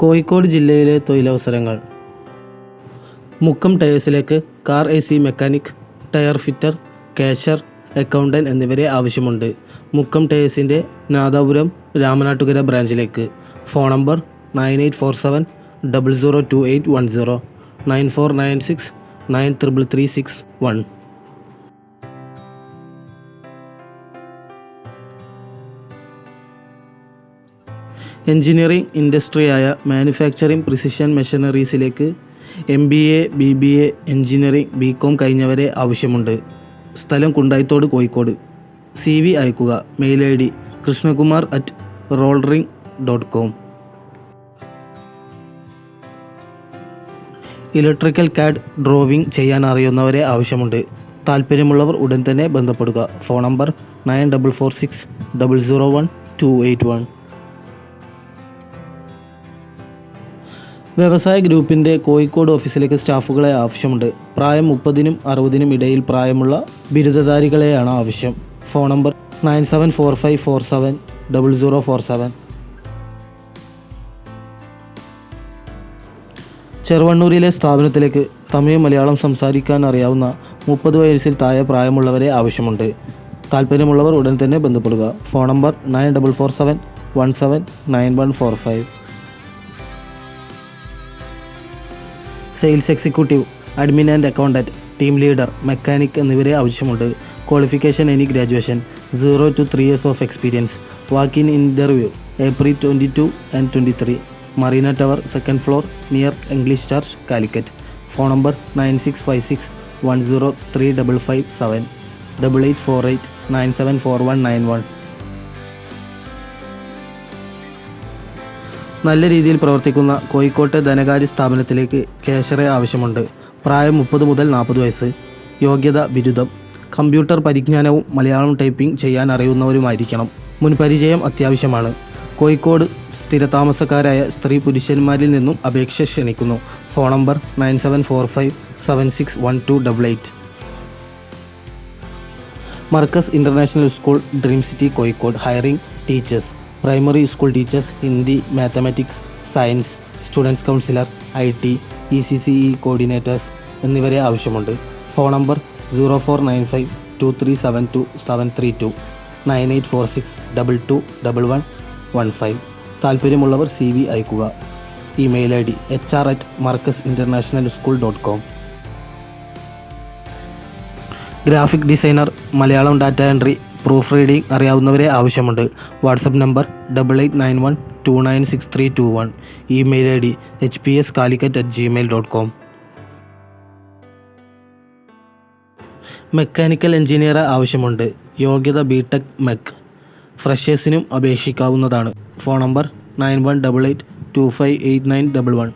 കോഴിക്കോട് ജില്ലയിലെ തൊഴിലവസരങ്ങൾ. Mukkam ടയേഴ്സിലേക്ക് car A C mechanic tyre fitter cashier accountant എന്നിവരെ ആവശ്യമുണ്ട്. മുക്കം ടയേഴ്സിന്റെ Nadapuram Ramanattukara ബ്രാഞ്ചിലേക്ക്. Phone number nine eight four seven double zero two eight one zero nine four nine six nine triple three six one. Engineering ഇൻഡസ്ട്രിയായ manufacturing precision മെഷീനറീസിലേക്ക് M B A B B A engineering B com കഴിഞ്ഞവരെ ആവശ്യമുണ്ട്. സ്ഥലം Kundayithode Kozhikode. C V അയക്കുക. Mail I D Krishnakumar at റോൾറിംഗ് dot com. Electrical CAD drawing ചെയ്യാൻ അറിയുന്നവരെ ആവശ്യമുണ്ട്. താല്പര്യമുള്ളവർ ഉടൻ തന്നെ ബന്ധപ്പെടുക. Phone number nine double four six double zero one two eight one. വ്യവസായ ഗ്രൂപ്പിന്റെ കോഴിക്കോട് ഓഫീസിലേക്ക് സ്റ്റാഫുകളെ ആവശ്യമുണ്ട്. പ്രായം മുപ്പതിനും അറുപതിനും ഇടയിൽ പ്രായമുള്ള ബിരുദധാരികളെയാണ് ആവശ്യം. Phone number nine seven four five four seven double zero four seven. ചെറുവണ്ണൂരിലെ സ്ഥാപനത്തിലേക്ക് തമിഴ് മലയാളം സംസാരിക്കാൻ അറിയാവുന്ന മുപ്പത് വയസ്സിൽ താഴെ പ്രായമുള്ളവരെ ആവശ്യമുണ്ട്. താല്പര്യമുള്ളവർ ഉടൻ തന്നെ ബന്ധപ്പെടുക. Phone number nine double four seven one seven nine one four five. Sales executive admin and accountant team leader mechanic എന്നിവരെ ആവശ്യമുണ്ട്. Qualification any graduation zero two three years of experience. Walk in interview April twenty two and twenty three. Marina tower second floor near English church Calicut. Phone number nine six five six one zero three double five seven. Double eight four eight nine seven four one nine one. നല്ല രീതിയിൽ പ്രവർത്തിക്കുന്ന കോഴിക്കോട്ടെ ധനകാര്യ സ്ഥാപനത്തിലേക്ക് കേശറെ ആവശ്യമുണ്ട്. പ്രായം മുപ്പത് മുതൽ നാൽപ്പത് വയസ്സ്. യോഗ്യത ബിരുദം. കമ്പ്യൂട്ടർ പരിജ്ഞാനവും മലയാളം ടൈപ്പിംഗ് ചെയ്യാൻ അറിയുന്നവരുമായിരിക്കണം. മുൻപരിചയം അത്യാവശ്യമാണ്. കോഴിക്കോട് സ്ഥിരതാമസക്കാരായ സ്ത്രീ പുരുഷന്മാരിൽ നിന്നും അപേക്ഷ ക്ഷണിക്കുന്നു. Phone number nine seven four five seven six one two double eight. Markaz international school dream city Kozhikode. Hiring teachers. Primary school teachers Hindi mathematics science students counsellor I T E C C E coordinators എന്നിവരെ ആവശ്യമുണ്ട്. Phone number zero four nine five two three seven two seven three two nine eight four six double two double one one five താല്പര്യമുള്ളവർ C V അയക്കുക email I D H R at Markaz international school dot com graphic designer Malayalam data entry proof reading അറിയാവുന്നവരെ ആവശ്യമുണ്ട്. WhatsApp number double eight nine one two nine six three two one email I D H P S Calicut at Gmail dot com mechanical engineer ആവശ്യമുണ്ട്. യോഗ്യത B tech mech ഫ്രഷേഴ്സിനും അപേക്ഷിക്കാവുന്നതാണ്. Phone number nine one double eight two five eight nine double one